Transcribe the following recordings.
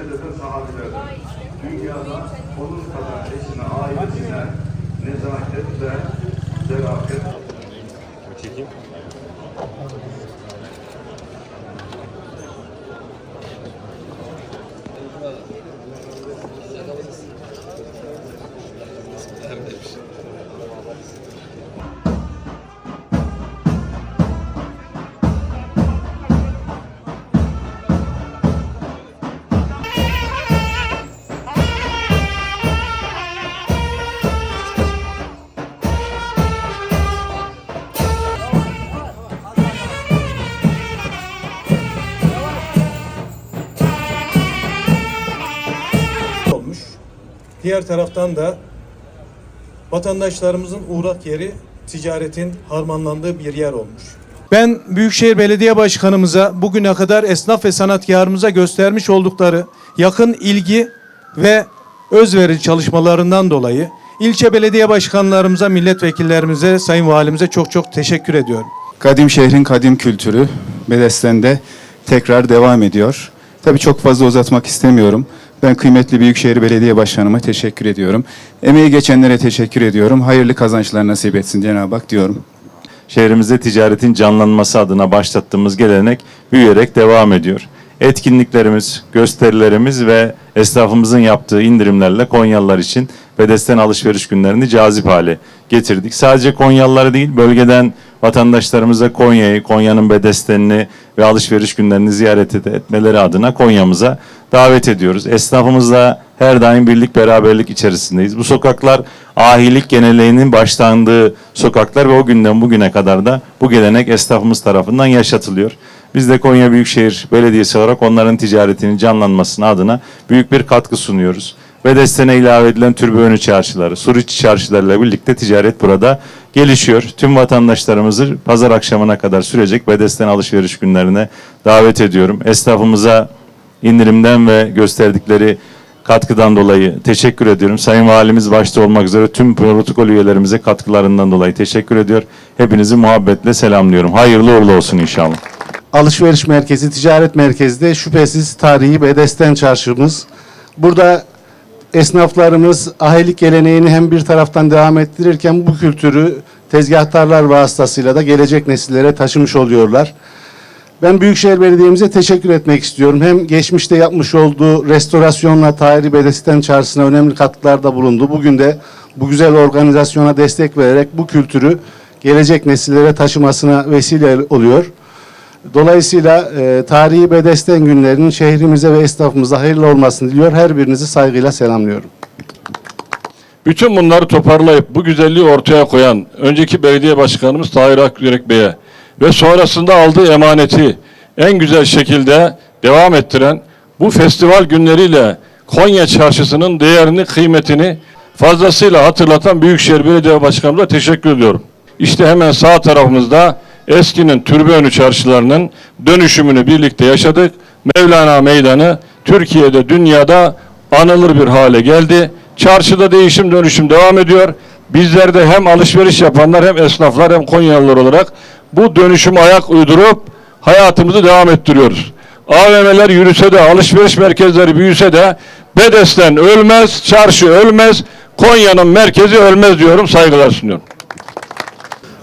medefe sahabeler dünyada onun kadar eşine, ailesine nezaket ve zarafet olmuş. Diğer taraftan da vatandaşlarımızın uğrak yeri ticaretin harmanlandığı bir yer olmuş. Ben Büyükşehir Belediye Başkanımıza bugüne kadar esnaf ve sanatkarımıza göstermiş oldukları yakın ilgi ve özveri çalışmalarından dolayı ilçe belediye başkanlarımıza, milletvekillerimize, sayın valimize çok çok teşekkür ediyorum. Kadim şehrin kadim kültürü Bedesten'de tekrar devam ediyor. Tabii çok fazla uzatmak istemiyorum. Ben kıymetli Büyükşehir Belediye Başkanıma teşekkür ediyorum. Emeği geçenlere teşekkür ediyorum. Hayırlı kazançlar nasip etsin Cenab-ı Hak diyorum. şehrimizde ticaretin canlanması adına başlattığımız gelenek büyüyerek devam ediyor. Etkinliklerimiz, gösterilerimiz ve esnafımızın yaptığı indirimlerle Konyalılar için Bedesten alışveriş günlerini cazip hale getirdik. Sadece Konyalıları değil, bölgeden vatandaşlarımıza Konya'yı, Konya'nın Bedesten'ini ve alışveriş günlerini ziyaret etmeleri adına Konya'mıza davet ediyoruz. Esnafımızla her daim birlik beraberlik içerisindeyiz. Bu sokaklar ahilik geneleğinin başlandığı sokaklar ve o günden bugüne kadar da bu gelenek esnafımız tarafından yaşatılıyor. Biz de Konya Büyükşehir Belediyesi olarak onların ticaretinin canlanmasına adına büyük bir katkı sunuyoruz. Ve destene ilave edilen türbe önü çarşıları, Suriçi çarşılarıyla birlikte ticaret burada gelişiyor. Tüm vatandaşlarımızı pazar akşamına kadar sürecek Bedesten alışveriş günlerine davet ediyorum. Esnafımıza indirimden ve gösterdikleri katkıdan dolayı teşekkür ediyorum. Sayın Valimiz başta olmak üzere tüm protokol üyelerimize katkılarından dolayı teşekkür ediyor. Hepinizi muhabbetle selamlıyorum. Hayırlı uğurlu olsun inşallah. alışveriş merkezi, ticaret merkezi de şüphesiz tarihi Bedesten çarşımız. Burada esnaflarımız ahilik geleneğini hem bir taraftan devam ettirirken bu kültürü tezgahtarlar vasıtasıyla da gelecek nesillere taşımış oluyorlar. Ben Büyükşehir Belediye'mize teşekkür etmek istiyorum. Hem geçmişte yapmış olduğu restorasyonla tarihi Bedesten çarşısına önemli katkılarda bulundu. Bugün de bu güzel organizasyona destek vererek bu kültürü gelecek nesillere taşımasına vesile oluyor. Dolayısıyla e, tarihi Bedesten günlerinin şehrimize ve esnafımıza hayırlı olmasını diliyor. Her birinizi saygıyla selamlıyorum. Bütün bunları toparlayıp bu güzelliği ortaya koyan önceki belediye başkanımız Tahir Akgürek Bey'e ve sonrasında aldığı emaneti en güzel şekilde devam ettiren bu festival günleriyle Konya çarşısının değerini, kıymetini fazlasıyla hatırlatan Büyükşehir Belediye Başkanımıza teşekkür ediyorum. İşte hemen sağ tarafımızda eskinin türbe önü çarşılarının dönüşümünü birlikte yaşadık. Mevlana Meydanı Türkiye'de, dünyada anılır bir hale geldi. Çarşıda değişim dönüşüm devam ediyor. Bizler de hem alışveriş yapanlar hem esnaflar hem Konyalılar olarak bu dönüşüme ayak uydurup hayatımızı devam ettiriyoruz. AVM'ler yürüse de alışveriş merkezleri büyüse de Bedesten ölmez, çarşı ölmez, Konya'nın merkezi ölmez diyorum saygılar sunuyorum.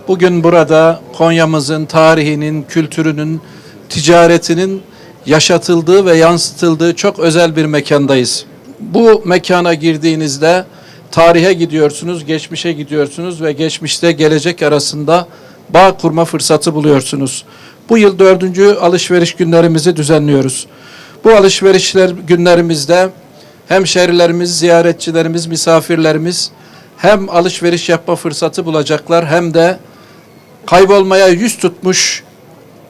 Bugün burada Konya'mızın tarihinin, kültürünün, ticaretinin yaşatıldığı ve yansıtıldığı çok özel bir mekandayız. Bu mekana girdiğinizde tarihe gidiyorsunuz, geçmişe gidiyorsunuz ve geçmişte gelecek arasında bağ kurma fırsatı buluyorsunuz. Bu yıl dördüncü alışveriş günlerimizi düzenliyoruz. Bu alışverişler günlerimizde hemşerilerimiz, ziyaretçilerimiz, misafirlerimiz hem alışveriş yapma fırsatı bulacaklar hem de kaybolmaya yüz tutmuş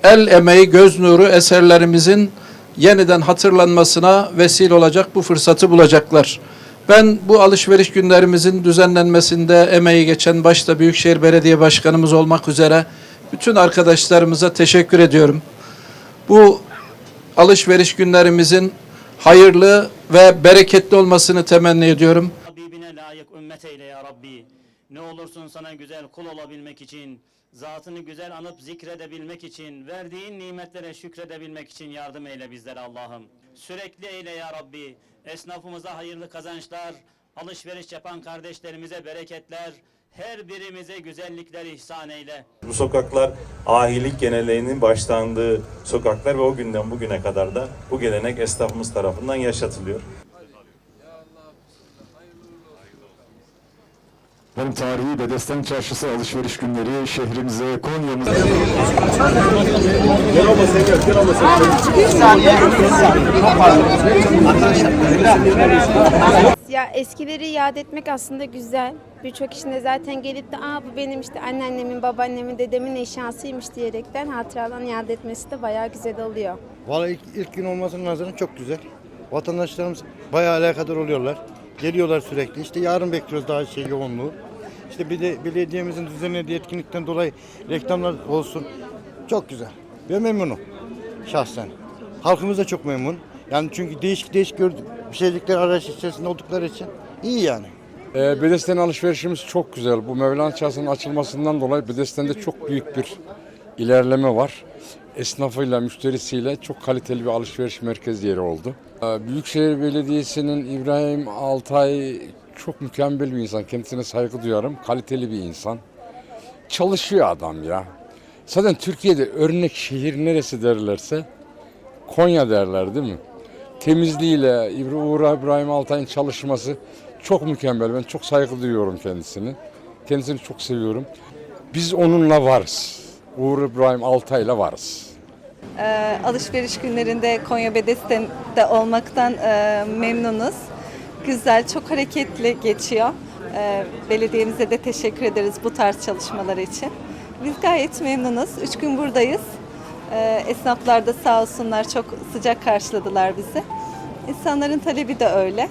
el emeği, göz nuru eserlerimizin yeniden hatırlanmasına vesile olacak bu fırsatı bulacaklar. Ben bu alışveriş günlerimizin düzenlenmesinde emeği geçen başta Büyükşehir Belediye Başkanımız olmak üzere bütün arkadaşlarımıza teşekkür ediyorum. Bu alışveriş günlerimizin hayırlı ve bereketli olmasını temenni ediyorum. Habibine layık ümmet eyle ya Rabbi. Ne olursun sana güzel kul olabilmek için, zatını güzel anıp zikredebilmek için, verdiğin nimetlere şükredebilmek için yardım eyle bizlere Allah'ım. Sürekli eyle ya Rabbi. Esnafımıza hayırlı kazançlar, alışveriş yapan kardeşlerimize bereketler, her birimize güzellikler ihsan eyle. Bu sokaklar ahilik geleneğinin başlandığı sokaklar ve o günden bugüne kadar da bu gelenek esnafımız tarafından yaşatılıyor. Hem tarihi Bedesten Çarşısı alışveriş günleri şehrimize, Konya'mıza... Ya eskileri yad etmek aslında güzel. Birçok kişinin zaten gelip de Aa, bu benim işte anneannemin, babaannemin, dedemin eşyasıymış diyerekten hatıralarını yad etmesi de bayağı güzel oluyor. Vallahi ilk, ilk gün olmasının nazaran çok güzel. Vatandaşlarımız bayağı alakadar oluyorlar. Geliyorlar sürekli. İşte yarın bekliyoruz daha şey yoğunluğu. İşte bir de belediyemizin düzenlediği etkinlikten dolayı reklamlar olsun. Çok güzel. Ben memnunum şahsen. Halkımız da çok memnun. Yani çünkü değişik değişik gördük, bir şeylikler arayış içerisinde oldukları için iyi yani. E, Bedesten alışverişimiz çok güzel. Bu Mevlana Çarşısı'nın açılmasından dolayı Bedesten'de çok büyük bir ilerleme var. Esnafıyla, müşterisiyle çok kaliteli bir alışveriş merkezi yeri oldu. E, Büyükşehir Belediyesi'nin İbrahim Altay çok mükemmel bir insan. Kendisine saygı duyarım. Kaliteli bir insan. Çalışıyor adam ya. Zaten Türkiye'de örnek şehir neresi derlerse Konya derler değil mi? Temizliğiyle Uğur İbrahim Altay'ın çalışması çok mükemmel. Ben çok saygı duyuyorum kendisini. Kendisini çok seviyorum. Biz onunla varız. Uğur İbrahim Altay'la varız. Ee, alışveriş günlerinde Konya Bedesten'de olmaktan e, memnunuz. Güzel, çok hareketli geçiyor. Ee, belediyemize de teşekkür ederiz bu tarz çalışmalar için. Biz gayet memnunuz. Üç gün buradayız. Ee, esnaflar da sağ olsunlar çok sıcak karşıladılar bizi. İnsanların talebi de öyle.